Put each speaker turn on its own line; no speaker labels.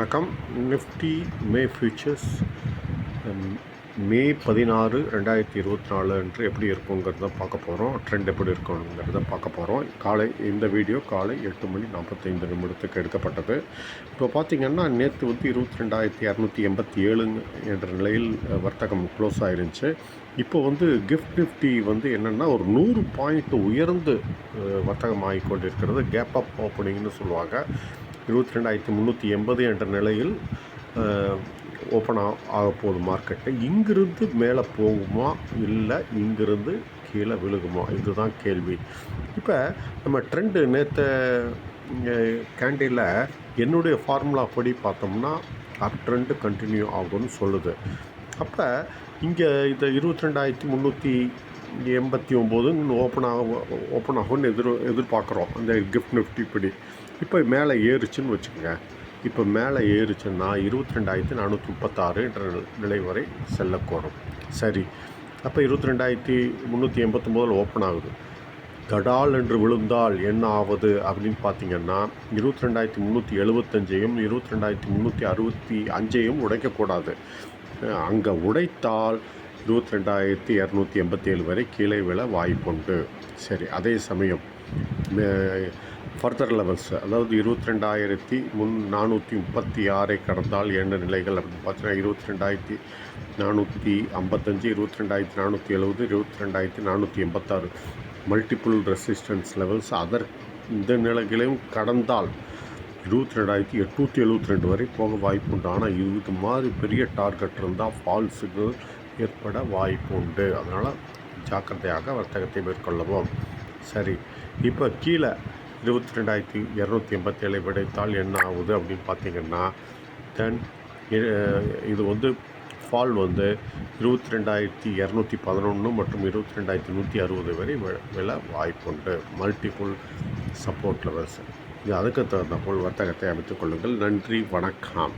வணக்கம். நிஃப்டி மே ஃபியூச்சர்ஸ் மே பதினாறு ரெண்டாயிரத்தி இருபத்தி நாலு அன்று எப்படி இருக்குங்கிறத பார்க்க போகிறோம் ட்ரெண்ட் எப்படி இருக்குங்கிறத பார்க்க போகிறோம் காலை இந்த வீடியோ காலை எட்டு மணி நாற்பத்தைந்து நிமிடத்துக்கு எடுக்கப்பட்டது. இப்போ பார்த்திங்கன்னா நேற்று வந்து இருபத்தி ரெண்டாயிரத்தி இரநூத்தி எண்பத்தி ஏழு என்ற நிலையில் வர்த்தகம் க்ளோஸ் ஆயிருந்துச்சு. இப்போ வந்து கிஃப்ட் நிஃப்டி வந்து என்னென்னா ஒரு நூறு பாயிண்ட் உயர்ந்து வர்த்தகம் ஆகி கொண்டிருக்கிறது. கேப் அப் ஓப்பனிங்னு சொல்லுவாங்க. இருபத்தி ரெண்டாயிரத்தி முந்நூற்றி எண்பது என்ற நிலையில் ஓப்பன் ஆக போகுது மார்க்கெட்டு இங்கிருந்து மேலே போகுமா? இல்லை இங்கிருந்து கீழே விழுகுமா? இதுதான் கேள்வி. இப்போ நம்ம ட்ரெண்டு நேற்று கேண்டீனில் என்னுடைய ஃபார்முலா படி பார்த்தோம்னா அப் ட்ரெண்டு கண்டினியூ ஆகும்னு சொல்லுது. அப்போ இங்கே இந்த இருபத்தி ரெண்டாயிரத்தி முந்நூற்றி எண்பத்தி ஒம்பது ஓப்பன் ஆக ஓப்பன் ஆகும்னு எதிர் எதிர்பார்க்குறோம். அந்த கிஃப்ட் நிஃப்டி இப்படி இப்போ மேலே ஏறுச்சுன்னு வச்சுக்கோங்க. இப்போ மேலே ஏறுச்சுன்னா இருபத்தி ரெண்டாயிரத்தி நானூற்றி முப்பத்தாறு என்ற நிலை வரை செல்லக்கூடும் சரி. அப்போ இருபத்தி ரெண்டாயிரத்தி முந்நூற்றி எண்பத்தொம்போதில் ஓப்பன் ஆகுது. தடால் என்று விழுந்தால் என்ன ஆவது அப்படின்னு பார்த்தீங்கன்னா இருபத்தி ரெண்டாயிரத்தி முந்நூற்றி எழுபத்தஞ்சையும் இருபத்தி ரெண்டாயிரத்தி முந்நூற்றி அறுபத்தி அஞ்சையும் உடைக்கக்கூடாது அங்கே உடைத்தால் இருபத்தி ரெண்டாயிரத்தி இரநூத்தி எண்பத்தேழு வரை கீழே விழ வாய்ப்புண்டு. சரி அதே சமயம் ஃபர்தர் லெவல்ஸ் அதாவது இருபத்தி ரெண்டாயிரத்தி முன் நானூற்றி முப்பத்தி ஆறை கடந்தால் என்ன நிலைகள் அப்படின்னு பார்த்தீங்கன்னா இருபத்தி ரெண்டாயிரத்தி நானூற்றி ஐம்பத்தஞ்சு இருபத்தி ரெண்டாயிரத்தி நானூற்றி எழுபது இருபத்தி ரெண்டாயிரத்தி நானூற்றி எண்பத்தாறு. மல்டிப்புள் ரெசிஸ்டன்ஸ் லெவல்ஸ் அதர் இந்த நிலைகளையும் கடந்தால் இருபத்தி ரெண்டாயிரத்தி எட்நூற்றி எழுபத்தி ரெண்டு வரை போக வாய்ப்பு உண்டு ஆனால் இது மாதிரி பெரிய டார்கெட் இருந்தால் ஃபால்ஸுக்கு ஏற்பட வாய்ப்பு உண்டு அதனால் ஜாக்கிரதையாக வர்த்தகத்தை மேற்கொள்ளவும். சரி இப்போ கீழே இருபத்தி ரெண்டாயிரத்தி இரநூத்தி எண்பத்தேழை விடைத்தால் என்ன ஆகுது அப்படின்னு பார்த்தீங்கன்னா தென் இது வந்து ஃபால் வந்து இருபத்தி ரெண்டாயிரத்தி இரநூத்தி பதினொன்று மற்றும் இருபத்தி ரெண்டாயிரத்தி நூற்றி அறுபது வரை வில வாய்ப்புண்டு. மல்டிபிள் சப்போர்ட் லெவல்ஸ் இது அதுக்கு தகுந்த போல் வர்த்தகத்தை அமைத்துக் கொள்ளுங்கள். நன்றி வணக்கம்.